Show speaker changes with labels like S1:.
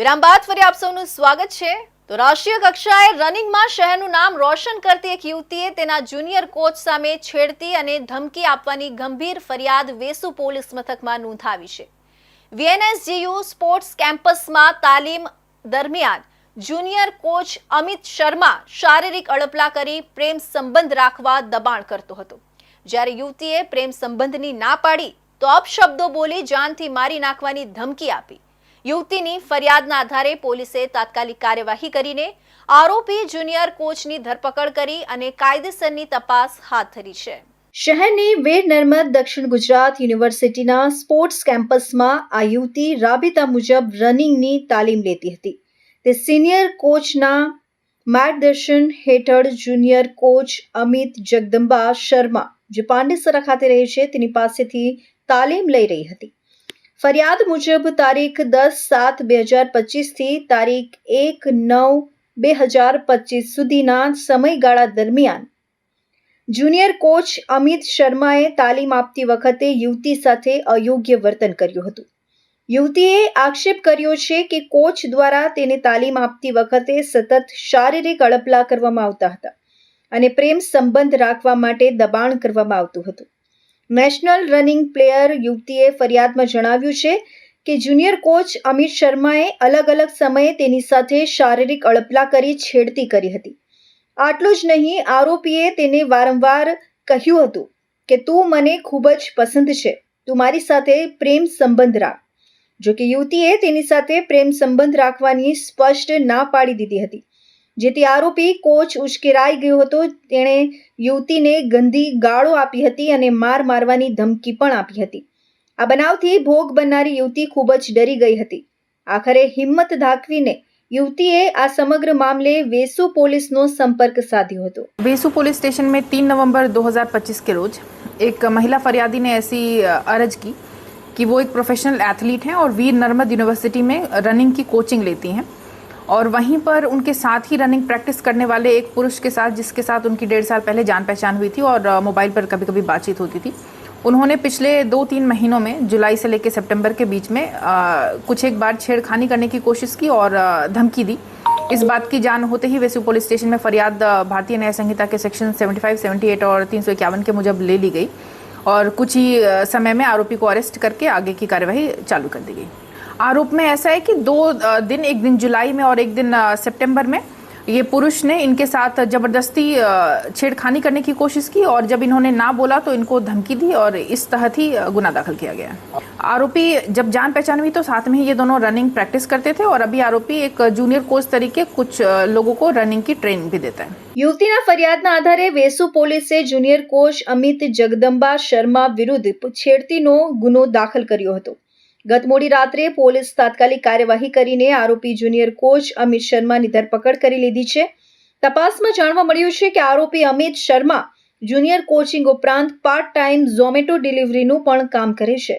S1: વિરામ બાદ ફરી આપ સૌનું સ્વાગત છે. તો રાષ્ટ્રીય કક્ષાએ રનિંગમાં શહેરનું નામ રોશન કરતી એક યુવતીએ તેના જુનિયર કોચ સામે છેડતી અને ધમકી આપવાની ગંભીર ફરિયાદ વેસુ પોલીસ મથકમાં નોંધાવી છે. વીએનએસજીયુ સ્પોર્ટ્સ કેમ્પસમાં તાલીમ દરમિયાન જુનિયર કોચ અમિત શર્મા શારીરિક અડપલા કરી પ્રેમ સંબંધ રાખવા દબાણ કરતો હતો. જ્યારે યુવતીએ પ્રેમ સંબંધની ના પાડી તો અપશબ્દો બોલી જાનથી મારી નાખવાની ધમકી આપી. યુવતીની ફરિયાદના આધારે પોલીસે તાત્કાલિક કાર્યવાહી કરીને આરોપી જુનિયર કોચની ધરપકડ કરી અને કાયદેસરની તપાસ હાથ ધરી છે. શહેરની વીર નર્મદ દક્ષિણ ગુજરાત યુનિવર્સિટીના સ્પોર્ટ્સ કેમ્પસમાં આ યુવતી રાબેતા મુજબ રનિંગની તાલીમ લેતી હતી. તે સિનિયર કોચના માર્ગદર્શન હેઠળ જુનિયર કોચ અમિત જગદંબા શર્મા જે પાંડેસરા ખાતે રહે છે, તેની પાસેથી તાલીમ લઈ રહી હતી. ફરિયાદ મુજબ તારીખ દસ સાત બે હજાર પચીસથી તારીખ એક નવ બે હજાર પચીસ સુધીના સમયગાળા દરમિયાન જુનિયર કોચ અમિત શર્માએ તાલીમ આપતી વખતે યુવતી સાથે અયોગ્ય વર્તન કર્યું હતું. યુવતીએ આક્ષેપ કર્યો છે કે કોચ દ્વારા તેને તાલીમ આપતી વખતે સતત શારીરિક અડપલા કરવામાં આવતા હતા અને પ્રેમ સંબંધ રાખવા માટે દબાણ કરવામાં આવતું હતું. નેશનલ રનિંગ પ્લેયર યુવતીએ ફરિયાદમાં જણાવ્યું છે કે જુનિયર કોચ અમિત શર્માએ અલગ અલગ સમયે તેની સાથે શારીરિક અડપલા કરી છેડતી કરી હતી. આટલું જ નહીં, આરોપીએ તેને વારંવાર કહ્યું હતું કે, તું મને ખૂબ જ પસંદ છે. તું મારી સાથે પ્રેમ સંબંધ રાખ. જો કે યુવતીએ તેની સાથે પ્રેમ સંબંધ રાખવાની સ્પષ્ટ ના પાડી દીધી હતી. જેથી આરોપી કોચ ઉશ્કેરાઈ ગયો હતો તેણે યુવતીને ગંદી ગાળો આપી હતી અને માર મારવાની ધમકી પણ આપી હતી આ બનાવથી ભોગ બનનારી યુવતી ખૂબ જ ડરી ગઈ હતી આખરે હિંમત દાખવીને યુવતીએ આ સમગ્ર મામલે વેસુ પોલીસનો સંપર્ક સાધ્યો હતો
S2: वेसु पुलिस स्टेशन में तीन नवंबर 2025 के रोज एक महिला फरियादी ने ऐसी अ, अरज की कि वो एक प्रोफेशनल एथलीट हैं और वीर नर्मद यूनिवर्सिटी में रनिंग की कोचिंग लेती हैं और वहीं पर उनके साथ ही रनिंग प्रैक्टिस करने वाले एक पुरुष के साथ जिसके साथ उनकी डेढ़ साल पहले जान पहचान हुई थी और मोबाइल पर कभी कभी बातचीत होती थी। उन्होंने पिछले दो तीन महीनों में जुलाई से लेकर सितंबर के बीच में अ, कुछ एक बार छेड़खानी करने की कोशिश की और धमकी दी। इस बात की जान होते ही वेसु पुलिस स्टेशन में फरियाद भारतीय न्याय संहिता के सेक्शन 75, 78 और तीन सौ इक्यावन के मुजब ले ली गई और कुछ ही समय में आरोपी को अरेस्ट करके आगे की कार्यवाही चालू कर दी गई। आरोप में ऐसा है कि दो अ, दिन एक दिन जुलाई में और एक दिन अ, सितंबर में ये पुरुष ने इनके साथ जबरदस्ती अ, छेड़खानी करने की कोशिश की और जब इन्होंने ना बोला तो इनको धमकी दी और इस तहत ही अ, गुना दाखिल किया गया आरोपी जब जान पहचान हुई तो साथ में ही ये दोनों रनिंग प्रैक्टिस करते थे और अभी आरोपी एक जूनियर कोच तरीके कुछ अ, लोगों को रनिंग की ट्रेनिंग भी देता है
S1: યુવતીના ફરિયાદના આધારે વેસુ પોલીસે જુનિયર કોચ અમિત જગદંબા શર્મા વિરુદ્ધ છેડતીનો ગુનો દાખલ કર્યો હતો ગત મોડી રાત્રે પોલીસ તાત્કાલિક કાર્યવાહી કરીને આરોપી જુનિયર કોચ અમિત શર્માની ધરપકડ કરી લીધી છે. તપાસમાં જાણવા મળ્યું છે કે આરોપી અમિત શર્મા જુનિયર કોચિંગ ઉપરાંત પાર્ટ ટાઈમ ઝોમેટો ડિલિવરીનું પણ કામ કરે છે.